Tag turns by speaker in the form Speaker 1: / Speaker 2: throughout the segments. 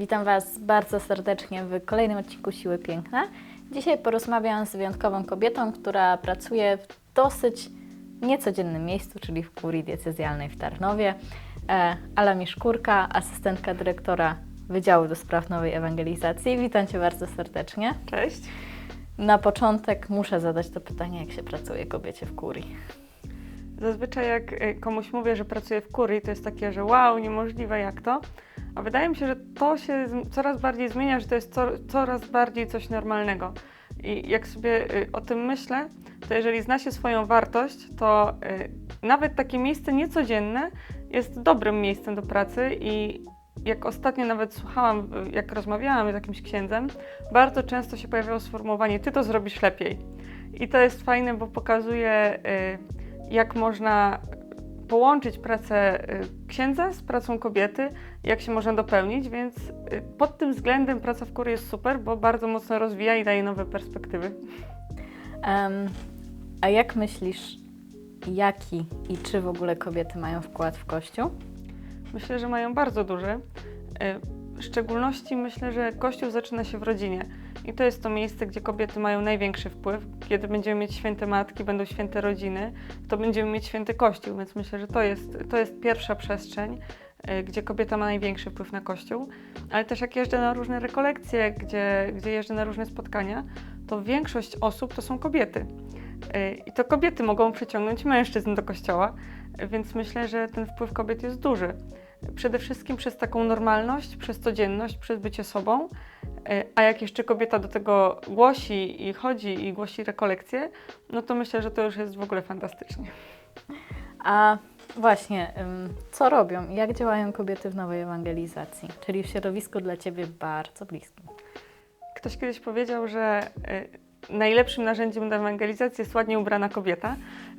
Speaker 1: Witam Was bardzo serdecznie w kolejnym odcinku Siły Piękna. Dzisiaj porozmawiam z wyjątkową kobietą, która pracuje w dosyć niecodziennym miejscu, czyli w kurii diecezjalnej w Tarnowie. E, Ala Miszkurka, asystentka dyrektora Wydziału do Spraw Nowej Ewangelizacji. Witam Cię bardzo serdecznie.
Speaker 2: Cześć.
Speaker 1: Na początek muszę zadać to pytanie, jak się pracuje kobiecie w kurii.
Speaker 2: Zazwyczaj jak y, komuś mówię, że pracuję w kurii, to jest takie, że wow, niemożliwe jak to. A wydaje mi się, że to się coraz bardziej zmienia, że to jest co, coraz bardziej coś normalnego. I jak sobie y, o tym myślę, to jeżeli zna się swoją wartość, to y, nawet takie miejsce niecodzienne jest dobrym miejscem do pracy i jak ostatnio nawet słuchałam, jak rozmawiałam z jakimś księdzem, bardzo często się pojawiało sformułowanie ty to zrobisz lepiej. I to jest fajne, bo pokazuje y, jak można połączyć pracę y, księdza z pracą kobiety, jak się można dopełnić, więc y, pod tym względem praca w kurii jest super, bo bardzo mocno rozwija i daje nowe perspektywy.
Speaker 1: Em, a jak myślisz, jaki i czy w ogóle kobiety mają wkład w Kościół?
Speaker 2: Myślę, że mają bardzo duży. Y, W szczególności myślę, że Kościół zaczyna się w rodzinie. I to jest to miejsce, gdzie kobiety mają największy wpływ. Kiedy będziemy mieć święte matki, będą święte rodziny, to będziemy mieć święty Kościół. Więc myślę, że to jest, to jest pierwsza przestrzeń, y, gdzie kobieta ma największy wpływ na Kościół. Ale też jak jeżdżę na różne rekolekcje, gdzie, gdzie jeżdżę na różne spotkania, to większość osób to są kobiety. Y, I to kobiety mogą przyciągnąć mężczyzn do kościoła, więc myślę, że ten wpływ kobiet jest duży. Przede wszystkim przez taką normalność, przez codzienność, przez bycie sobą. Y, A jak jeszcze kobieta do tego głosi i chodzi i głosi rekolekcje, no to myślę, że to już jest w ogóle fantastycznie.
Speaker 1: A właśnie, co robią i jak działają kobiety w nowej ewangelizacji, czyli w środowisku dla Ciebie bardzo bliskim?
Speaker 2: Ktoś kiedyś powiedział, że y, najlepszym narzędziem do ewangelizacji jest ładnie ubrana kobieta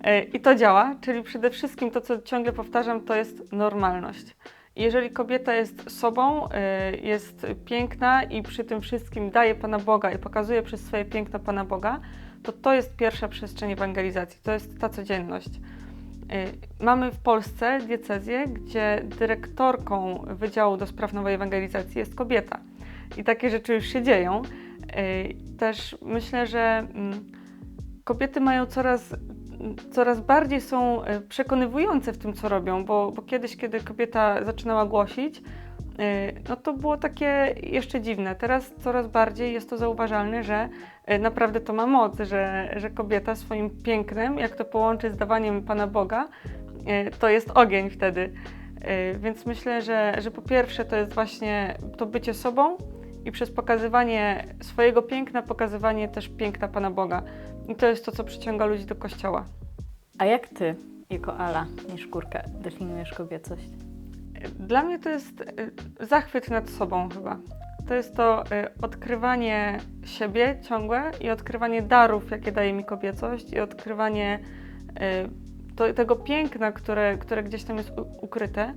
Speaker 2: Y, i to działa, czyli przede wszystkim to, co ciągle powtarzam, to jest normalność. Jeżeli kobieta jest sobą, y, jest piękna i przy tym wszystkim daje Pana Boga i pokazuje przez swoje piękno Pana Boga, to to jest pierwsza przestrzeń ewangelizacji, to jest ta codzienność. Y, Mamy w Polsce diecezję, gdzie dyrektorką Wydziału do Spraw Nowej Ewangelizacji jest kobieta. I takie rzeczy już się dzieją. Y, Też myślę, że mm, kobiety mają coraz, coraz bardziej są y, przekonywujące w tym, co robią, bo, bo kiedyś, kiedy kobieta zaczynała głosić, y, no to było takie jeszcze dziwne. Teraz coraz bardziej jest to zauważalne, że naprawdę to ma moc, że, że kobieta swoim pięknem, jak to połączy z dawaniem Pana Boga, to jest ogień wtedy. Więc myślę, że, że po pierwsze to jest właśnie to bycie sobą i przez pokazywanie swojego piękna, pokazywanie też piękna Pana Boga. I to jest to, co przyciąga ludzi do kościoła.
Speaker 1: A jak Ty, jako Ala Miszkurka, definiujesz kobiecość?
Speaker 2: Dla mnie to jest y, zachwyt nad sobą chyba. To jest to y, odkrywanie siebie ciągłe i odkrywanie darów, jakie daje mi kobiecość i odkrywanie y, to, tego piękna, które, które gdzieś tam jest ukryte.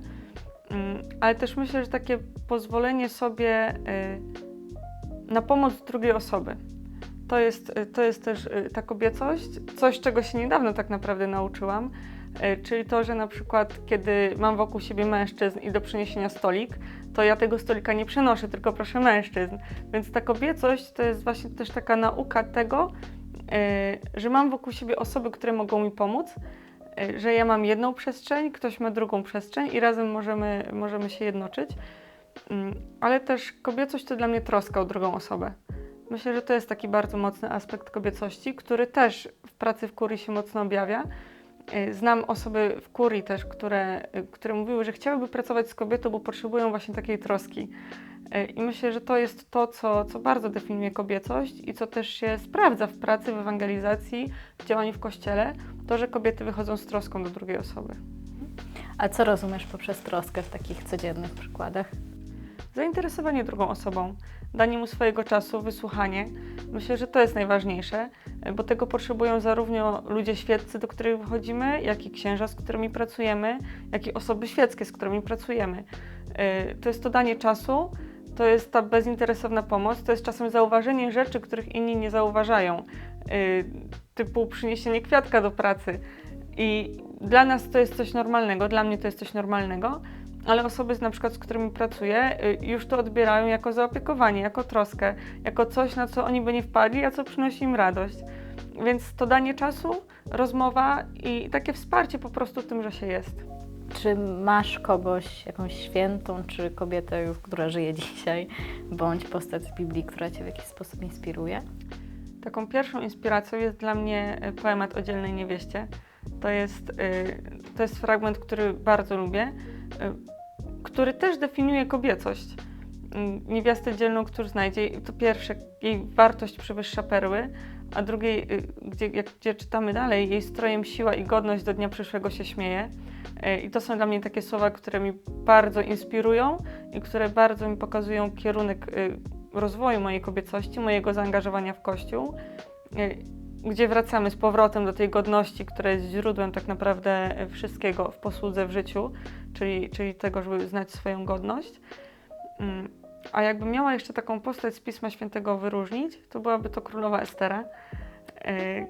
Speaker 2: Mm, Ale też myślę, że takie pozwolenie sobie y, na pomoc drugiej osoby. To jest, y, to jest też y, ta kobiecość, coś czego się niedawno tak naprawdę nauczyłam. Czyli to, że na przykład kiedy mam wokół siebie mężczyzn i do przyniesienia stolik, to ja tego stolika nie przenoszę, tylko proszę mężczyzn. Więc ta kobiecość to jest właśnie też taka nauka tego, że mam wokół siebie osoby, które mogą mi pomóc, że ja mam jedną przestrzeń, ktoś ma drugą przestrzeń i razem możemy, możemy się jednoczyć. Mm, Ale też kobiecość to dla mnie troska o drugą osobę. Myślę, że to jest taki bardzo mocny aspekt kobiecości, który też w pracy w kurii się mocno objawia. Y, Znam osoby w kurii też, które, y, które mówiły, że chciałyby pracować z kobietą, bo potrzebują właśnie takiej troski. Y, I myślę, że to jest to, co, co bardzo definiuje kobiecość i co też się sprawdza w pracy, w ewangelizacji, w działaniu w kościele, to, że kobiety wychodzą z troską do drugiej osoby.
Speaker 1: A co rozumiesz poprzez troskę w takich codziennych przykładach?
Speaker 2: Zainteresowanie drugą osobą, danie mu swojego czasu, wysłuchanie. Myślę, że to jest najważniejsze, bo tego potrzebują zarówno ludzie świeccy, do których wychodzimy, jak i księża, z którymi pracujemy, jak i osoby świeckie, z którymi pracujemy. Y, To jest to danie czasu, to jest ta bezinteresowna pomoc, to jest czasem zauważenie rzeczy, których inni nie zauważają, Y, typu przyniesienie kwiatka do pracy. I dla nas to jest coś normalnego, dla mnie to jest coś normalnego, ale osoby na przykład, z którymi pracuję, y, już to odbierają jako zaopiekowanie, jako troskę, jako coś, na co oni by nie wpadli, a co przynosi im radość. Więc to danie czasu, rozmowa i takie wsparcie po prostu tym, że się jest.
Speaker 1: Czy masz kogoś, jakąś świętą, czy kobietę, już, która żyje dzisiaj, bądź postać z Biblii, która Cię w jakiś sposób inspiruje?
Speaker 2: Taką pierwszą inspiracją jest dla mnie y, poemat o dzielnej niewieście. To jest, y, to jest fragment, który bardzo lubię, y, który też definiuje kobiecość. Y, Niewiastę dzielną, którą znajdzie, to pierwsze, jej wartość przewyższa perły, a drugiej, y, gdzie, jak, gdzie czytamy dalej, jej strojem siła i godność do dnia przyszłego się śmieje. Y, I to są dla mnie takie słowa, które mi bardzo inspirują i które bardzo mi pokazują kierunek y, rozwoju mojej kobiecości, mojego zaangażowania w Kościół, y, gdzie wracamy z powrotem do tej godności, która jest źródłem tak naprawdę wszystkiego w posłudze w życiu, czyli, czyli tego, żeby znać swoją godność. A jakbym miała jeszcze taką postać z Pisma Świętego wyróżnić, to byłaby to królowa Estera. Y,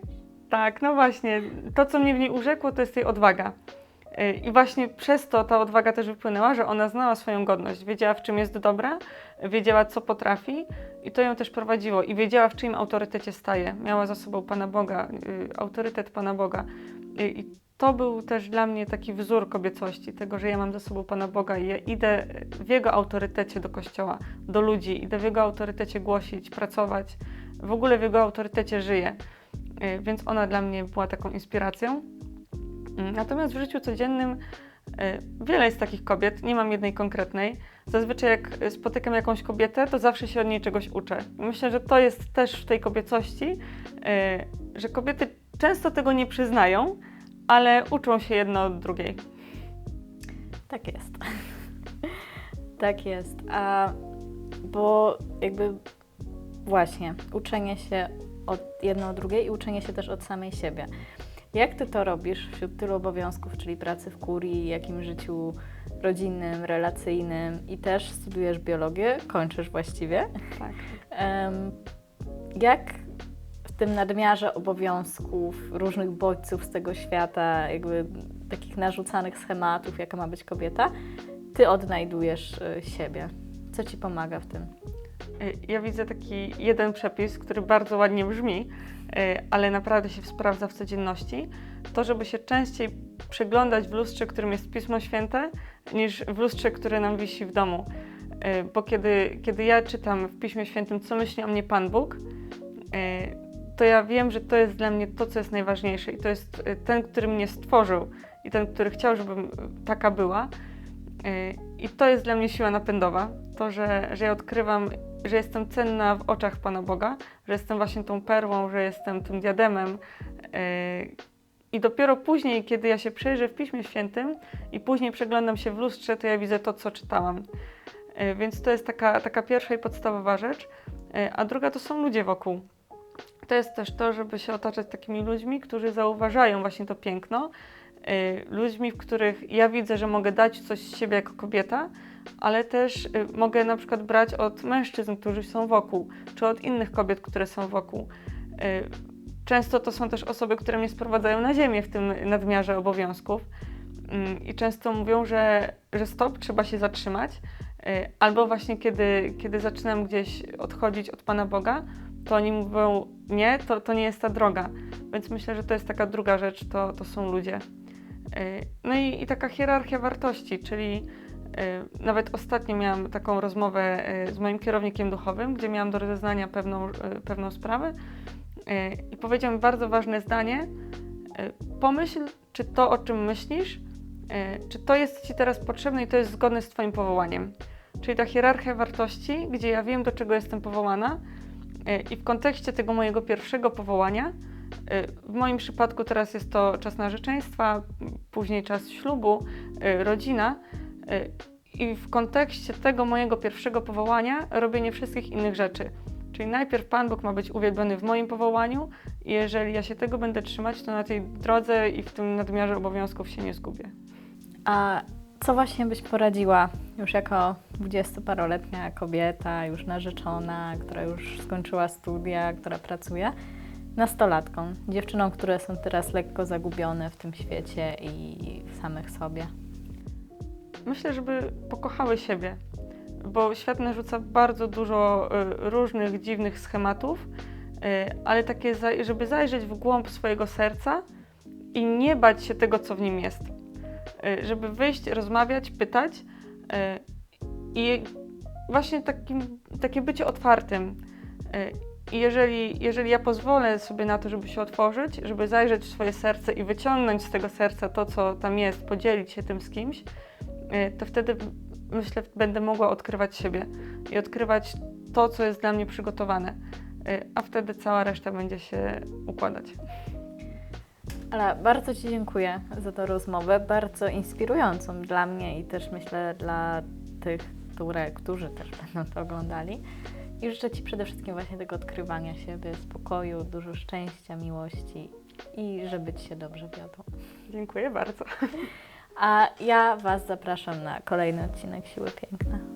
Speaker 2: Tak, no właśnie, to co mnie w niej urzekło, to jest jej odwaga. Y, I właśnie przez to ta odwaga też wypłynęła, że ona znała swoją godność, wiedziała w czym jest dobra, wiedziała co potrafi i to ją też prowadziło i wiedziała w czyim autorytecie staje. Miała za sobą Pana Boga, y, autorytet Pana Boga. Y, I to był też dla mnie taki wzór kobiecości, tego, że ja mam za sobą Pana Boga i ja idę w Jego autorytecie do Kościoła, do ludzi, idę w Jego autorytecie głosić, pracować, w ogóle w Jego autorytecie żyję. Y, Więc ona dla mnie była taką inspiracją. Mm, Natomiast w życiu codziennym y, wiele jest takich kobiet, nie mam jednej konkretnej. Zazwyczaj jak spotykam jakąś kobietę, to zawsze się od niej czegoś uczę. Myślę, że to jest też w tej kobiecości, y, że kobiety często tego nie przyznają, ale uczą się jedno od drugiej.
Speaker 1: Tak jest. tak jest. A bo jakby właśnie uczenie się od jedno od drugiej i uczenie się też od samej siebie. Jak ty to robisz wśród tylu obowiązków, czyli pracy w kurii, jakim życiu rodzinnym, relacyjnym i też studiujesz biologię, kończysz właściwie?
Speaker 2: Tak.
Speaker 1: Em, Jak tym nadmiarze obowiązków, różnych bodźców z tego świata, jakby takich narzucanych schematów, jaka ma być kobieta, ty odnajdujesz y, siebie? Co ci pomaga w tym?
Speaker 2: Y, Ja widzę taki jeden przepis, który bardzo ładnie brzmi, y, ale naprawdę się sprawdza w codzienności. To, żeby się częściej przyglądać w lustrze, którym jest Pismo Święte, niż w lustrze, które nam wisi w domu. Bo kiedy, kiedy ja czytam w Piśmie Świętym, co myśli o mnie Pan Bóg, to ja wiem, że to jest dla mnie to, co jest najważniejsze i to jest y, ten, który mnie stworzył i ten, który chciał, żebym y, taka była. Y, I to jest dla mnie siła napędowa. To, że, że ja odkrywam, że jestem cenna w oczach Pana Boga, że jestem właśnie tą perłą, że jestem tym diademem. I dopiero później, kiedy ja się przejrzę w Piśmie Świętym i później przeglądam się w lustrze, to ja widzę to, co czytałam. Więc to jest taka, taka pierwsza i podstawowa rzecz. A druga to są ludzie wokół. To jest też to, żeby się otaczać takimi ludźmi, którzy zauważają właśnie to piękno, y, ludźmi, w których ja widzę, że mogę dać coś z siebie jako kobieta, ale też y, mogę na przykład brać od mężczyzn, którzy są wokół, czy od innych kobiet, które są wokół. Y, Często to są też osoby, które mnie sprowadzają na ziemię w tym nadmiarze obowiązków Mm, i często mówią, że, że stop, trzeba się zatrzymać. Albo właśnie kiedy, kiedy zaczynam gdzieś odchodzić od Pana Boga, to oni mówią, nie, to, to nie jest ta droga. Więc myślę, że to jest taka druga rzecz, to, to są ludzie. Y, No i, i taka hierarchia wartości, czyli y, nawet ostatnio miałam taką rozmowę y, z moim kierownikiem duchowym, gdzie miałam do rozeznania pewną, pewną sprawę i powiedział mi bardzo ważne zdanie. Pomyśl, czy to, o czym myślisz, czy to jest Ci teraz potrzebne i to jest zgodne z Twoim powołaniem. Czyli ta hierarchia wartości, gdzie ja wiem, do czego jestem powołana, i w kontekście tego mojego pierwszego powołania, y, w moim przypadku teraz jest to czas narzeczeństwa, później czas ślubu, y, rodzina. I w kontekście tego mojego pierwszego powołania robienie wszystkich innych rzeczy. Czyli najpierw Pan Bóg ma być uwielbiony w moim powołaniu i jeżeli ja się tego będę trzymać, to na tej drodze i w tym nadmiarze obowiązków się nie zgubię.
Speaker 1: A co właśnie byś poradziła już jako dwudziestoparoletnia kobieta, już narzeczona, która już skończyła studia, która pracuje, nastolatkom, dziewczynom, które są teraz lekko zagubione w tym świecie i w samych sobie?
Speaker 2: Myślę, żeby pokochały siebie, bo świat narzuca bardzo dużo y, różnych dziwnych schematów, y, ale takie, żeby zajrzeć w głąb swojego serca i nie bać się tego, co w nim jest. Y, Żeby wyjść, rozmawiać, pytać y, i właśnie takim, takie bycie otwartym. Y, I jeżeli, jeżeli ja pozwolę sobie na to, żeby się otworzyć, żeby zajrzeć w swoje serce i wyciągnąć z tego serca to, co tam jest, podzielić się tym z kimś, to wtedy myślę, będę mogła odkrywać siebie i odkrywać to, co jest dla mnie przygotowane. A wtedy cała reszta będzie się układać.
Speaker 1: Ale bardzo Ci dziękuję za tę rozmowę, bardzo inspirującą dla mnie i też myślę dla tych, które, którzy też będą to oglądali. I życzę Ci przede wszystkim właśnie tego odkrywania siebie, spokoju, dużo szczęścia, miłości i żeby Ci się dobrze wiodło.
Speaker 2: Dziękuję bardzo.
Speaker 1: A ja Was zapraszam na kolejny odcinek Siły Piękna.